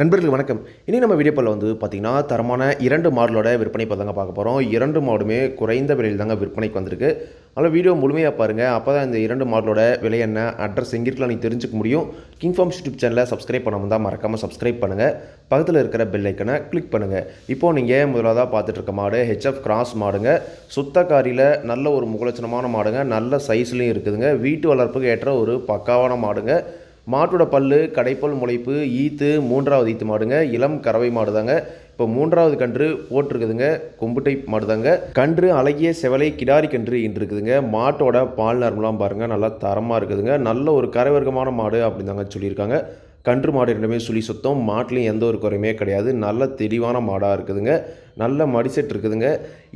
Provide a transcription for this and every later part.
நண்பர்கள் வணக்கம். இனி நம்ம வீடியோ வீடியோவில் வந்து பார்த்திங்கன்னா தரமான இரண்டு மாடலோட விற்பனை இப்போ தாங்க பார்க்க போகிறோம் இரண்டு மாடுமே குறைந்த விலையில் தாங்க விற்பனைக்கு வந்திருக்கு. அதனால் வீடியோ முழுமையாக பாருங்கள் அப்போ தான் இந்த இரண்டு மாடலோட விலை என்ன அட்ரஸ் எங்கே இருக்கலாம் நீங்கள் தெரிஞ்சுக்க முடியும். கிங் ஃபார்ம்ஸ் யூடியூப் சேனலை சப்ஸ்கிரைப் பண்ணாமல் தான் மறக்காமல் சப்ஸ்கிரைப் பண்ணுங்கள் பக்கத்தில் இருக்கிற பெல் ஐக்கனை கிளிக் பண்ணுங்கள் இப்போது நீங்கள் முதலாவதாக பார்த்துட்டு இருக்க மாடு ஹெச்எஃப் கிராஸ் மாடுங்க. சுத்தக்காரியில் நல்ல ஒரு முகலட்சணமான மாடுங்க. நல்ல சைஸ்லேயும் இருக்குதுங்க. வீட்டு வளர்ப்புக்கு ஏற்ற ஒரு பக்காவான மாடுங்க. மாட்டோட பல்லு கடைப்பல் முளைப்பு ஈத்து மூன்றாவது ஈத்து மாடுங்க. இளம் கறவை மாடு தாங்க இப்போ மூன்றாவது கன்று போட்டிருக்குதுங்க கொம்புட்டை மாடு தாங்க கன்று அழகிய செவலை கிடாரி கன்று இன்று இருக்குதுங்க மாட்டோட பால் நரம்புலாம் பாருங்கள் நல்லா தரமாக இருக்குதுங்க. நல்ல ஒரு கரைவர்க்கமான மாடு அப்படின்னு தாங்க சொல்லியிருக்காங்க. கன்று மாடு ரெண்டுமே சுழி சுத்தம். மாட்டிலையும் எந்த ஒரு குறையுமே கிடையாது. நல்ல தெளிவான மாடாக இருக்குதுங்க. நல்ல மடிசெட் இருக்குதுங்க.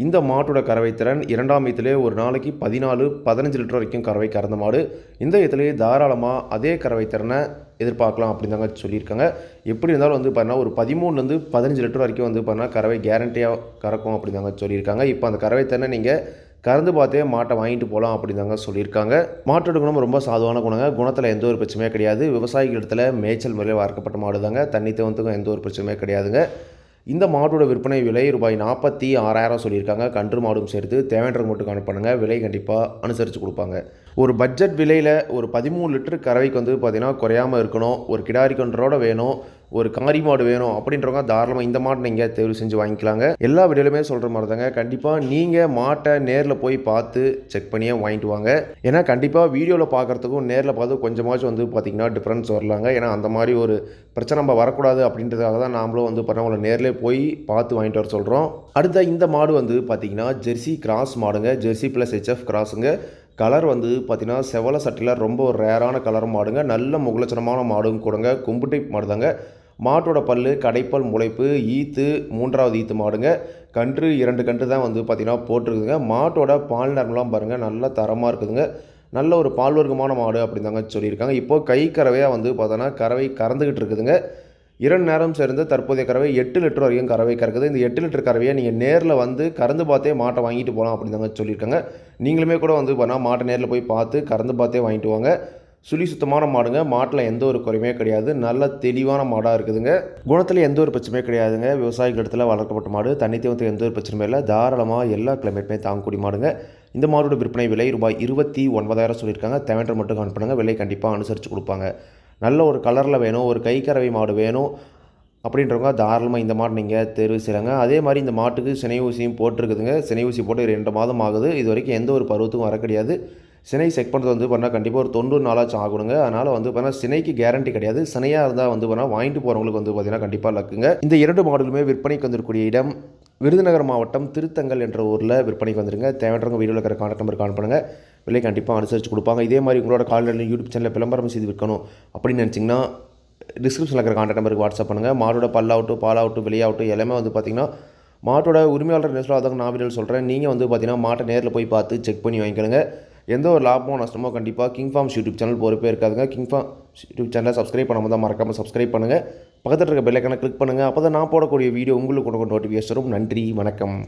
இந்த மாட்டோட கறவை திறன் இரண்டாம் ஈத்திலே ஒரு நாளைக்கு பதினாலு பதினஞ்சு லிட்டர் வரைக்கும் கறவை கறந்த மாடு. இந்த ஈத்திலே தாராளமாக அதே கறவை திறனை எதிர்பார்க்கலாம் அப்படின்னு தாங்க சொல்லியிருக்காங்க. எப்படி இருந்தாலும் வந்து பார்த்தீங்கன்னா ஒரு பதிமூணுலேருந்து பதினஞ்சு லிட்டர் வரைக்கும் வந்து பார்த்தீங்கன்னா கறவை கேரண்டியாக கறக்கும் அப்படின்னு தாங்க சொல்லியிருக்காங்க. இப்போ அந்த கறவை திறனை நீங்கள் கறந்து பார்த்தே மாட்டை வாங்கிட்டு போகலாம் அப்படின்னு தாங்க சொல்லியிருக்காங்க. மாட்டோட குணம் ரொம்ப சாதுவான குணங்க. குணத்தில் எந்த ஒரு பிரச்சனையும் கிடையாது. விவசாயிகள் இடத்துல மேய்ச்சல் முறையில் வளர்க்கப்பட்ட மாடு தாங்க தண்ணி தவந்துக்கும் எந்த ஒரு பிரச்சனையுமே கிடையாதுங்க. இந்த மாட்டோட விற்பனை விலை ரூபாய் நாற்பத்தி ஆறாயிரம் சொல்லியிருக்காங்க. கன்று மாடும் சேர்த்து தேவையான மட்டும் அனுப்புனுங்க விலை கண்டிப்பாக அனுசரித்து கொடுப்பாங்க. ஒரு பட்ஜெட் விலையில் ஒரு பதிமூணு லிட்டர் கறவைக்கு வந்து பார்த்திங்கன்னா குறையாமல் இருக்கணும் ஒரு கிடாரி கன்றோட வேணும் ஒரு காரி மாடு வேணும் அப்படின்றவங்க தாராளமாக இந்த மாட்டை நீங்கள் தேர்வு செஞ்சு வாங்கிக்கலாங்க. எல்லா வீடியோலுமே சொல்கிற மாதிரி தாங்க கண்டிப்பாக நீங்கள் மாட்டை நேரில் போய் பார்த்து செக் பண்ணியே வாங்கிட்டு வாங்க. ஏன்னா கண்டிப்பாக வீடியோவில் பார்க்குறதுக்கும் நேரில் பார்த்து கொஞ்சமாச்சும் வந்து பார்த்திங்கன்னா டிஃப்ரென்ஸ் வரலாங்க. ஏன்னா அந்த மாதிரி ஒரு பிரச்சனை நம்ம வரக்கூடாது அப்படின்றதுக்காக தான் நாமளும் வந்து பண்ணவங்கள நேரில் போய் பார்த்து வாங்கிட்டு வர சொல்கிறோம் அடுத்த இந்த மாடு வந்து பார்த்திங்கன்னா ஜெர்சி கிராஸ் மாடுங்க. ஜெர்சி ப்ளஸ் ஹெச்எஃப் கிராஸுங்க கலர் வந்து பார்த்திங்கன்னா செவல சட்டியில் ரொம்ப ஒரு ரேரான கலர் மாடுங்க. நல்ல முகலட்சணமான மாடும் கொடுங்க. கும்புட்டை மாடு தாங்க மாட்டோட பல்லு கடைப்பல் முளைப்பு ஈத்து மூன்றாவது ஈத்து மாடுங்க. கன்று இரண்டு கன்று தான் வந்து பார்த்திங்கன்னா போட்டிருக்குதுங்க. மாட்டோட பால் நரம்பெலாம் பாருங்கள் நல்ல தரமாக இருக்குதுங்க. நல்ல ஒரு பால் வர்க்கமான மாடு அப்படின்னு தாங்க சொல்லியிருக்காங்க. இப்போது கை கறவையாக வந்து பார்த்தோன்னா கறவை கறந்துக்கிட்டு இருக்குதுங்க. இரண்டு நேரம் சேர்ந்து தற்போதைய கறவை எட்டு லிட்டர் வரைக்கும் கறவை கறக்குது. இந்த எட்டு லிட்டர் கறவையை நீங்கள் நேரில் வந்து கறந்து பார்த்தே மாட்டை வாங்கிட்டு போகலாம் அப்படின்னு சொல்லியிருக்காங்க. நீங்களுமே கூட வந்து பண்ணால் மாட்டை நேரில் போய் பார்த்து கறந்து பார்த்தே வாங்கிட்டு வாங்க. சுழி சுத்தமான மாடுங்க. மாட்டில் எந்த ஒரு குறையுமே கிடையாது. நல்ல தெளிவான மாடாக இருக்குதுங்க. குணத்தில் எந்த ஒரு பிரச்சனையுமே கிடையாதுங்க. விவசாயிகள் இடத்துல வளர்க்கப்பட்ட மாடு. தண்ணி தேவத்துக்கு எந்த ஒரு பிரச்சனையும் இல்லை. தாராளமாக எல்லா கிளைமேட்டுமே தாங்கக்கூடிய மாடுங்க. இந்த மாடோட விற்பனை விலை ரூபாய் இருபத்தி ஒன்பதாயிரம் சொல்லியிருக்காங்க. தேவையான மட்டும் அனுப்புனாங்க விலை கண்டிப்பாக அனுசரித்து கொடுப்பாங்க. நல்ல ஒரு கலரில் வேணும் ஒரு கைக்கறவை மாடு வேணும் அப்படின்றவங்க தாராளமாக இந்த மாடு நீங்கள் தேர்வு செய்கிறாங்க அதே மாதிரி இந்த மாட்டுக்கு சினை ஊசியும் போட்டிருக்குதுங்க. சினை ஊசி போட்டு ரெண்டு மாதம் ஆகுது. இது வரைக்கும் எந்த ஒரு பருவத்துக்கும் வர கிடையாது. சினை செக் பண்ணுறது வந்து பண்ணால் கண்டிப்பாக ஒரு தொண்ணூறு நாளாச்சும் ஆகணுங்க அதனால் வந்து பார்த்தீங்கன்னா சினைக்கு கேரண்டி கிடையாது. சினையாக இருந்தால் வந்து பண்ணால் வாங்கிட்டு போகிறவங்களுக்கு வந்து பார்த்தீங்கன்னா கண்டிப்பாக லக்குங்க. இந்த இரண்டு மாடலுமே விற்பனைக்கு வந்திருக்கக்கூடிய இடம் விருதுநகர் மாவட்டம் திருத்தங்கல் என்ற ஊரில் விற்பனைக்கு வந்துருங்க. தேவைன்றவங்க வீடியோவில் இருக்கிற கான்டாக்ட் நம்பர் கான் பண்ணுங்கள் விலை கண்டிப்பாக அனுசரித்து கொடுப்பாங்க. இதே மாதிரி உங்களோட கால்நடை யூடியூப் சேனலில் விளம்பரம் செய்து விற்கணும் அப்படின்னு நினச்சிங்கன்னா டிஸ்கிரிப்ஷனில் இருக்கிற கான்டாக்ட் நம்பருக்கு வாட்ஸ்அப் பண்ணுங்கள் மாடோட பல்லாகட்டும் பாலாகட்டும் வெளியாகட்டும் எல்லாமே வந்து பார்த்திங்கன்னா மாட்டோட உரிமையாளர் நெஸ்லாக நான் வீடியோ சொல்கிறேன் நீங்கள் வந்து பார்த்தீங்கன்னா மாட்டை நேரில் போய் பார்த்து செக் பண்ணி வாங்கிக்கணுங்க. எந்த ஒரு லாபமோ நஷ்டமோ கண்டிப்பாக கிங் ஃபார்ம்ஸ் யூடியூப் சேனல் பொறுப்பே இருக்காதுங்க. கிங் ஃபார்ம் யூடியூப் சேனலை சப்ஸ்கிரைப் பண்ணாமல் தான் மறக்காமல் சப்ஸ்கிரைப் பண்ணுங்கள் பக்கத்தில் இருக்க பெல்லைக்கான கிளிக் பண்ணுங்கள் அப்போ தான் நான் போடக்கூடிய வீடியோ உங்களுக்கு கொண்டு நோட்டிஃபிகேஷன் நன்றி வணக்கம்.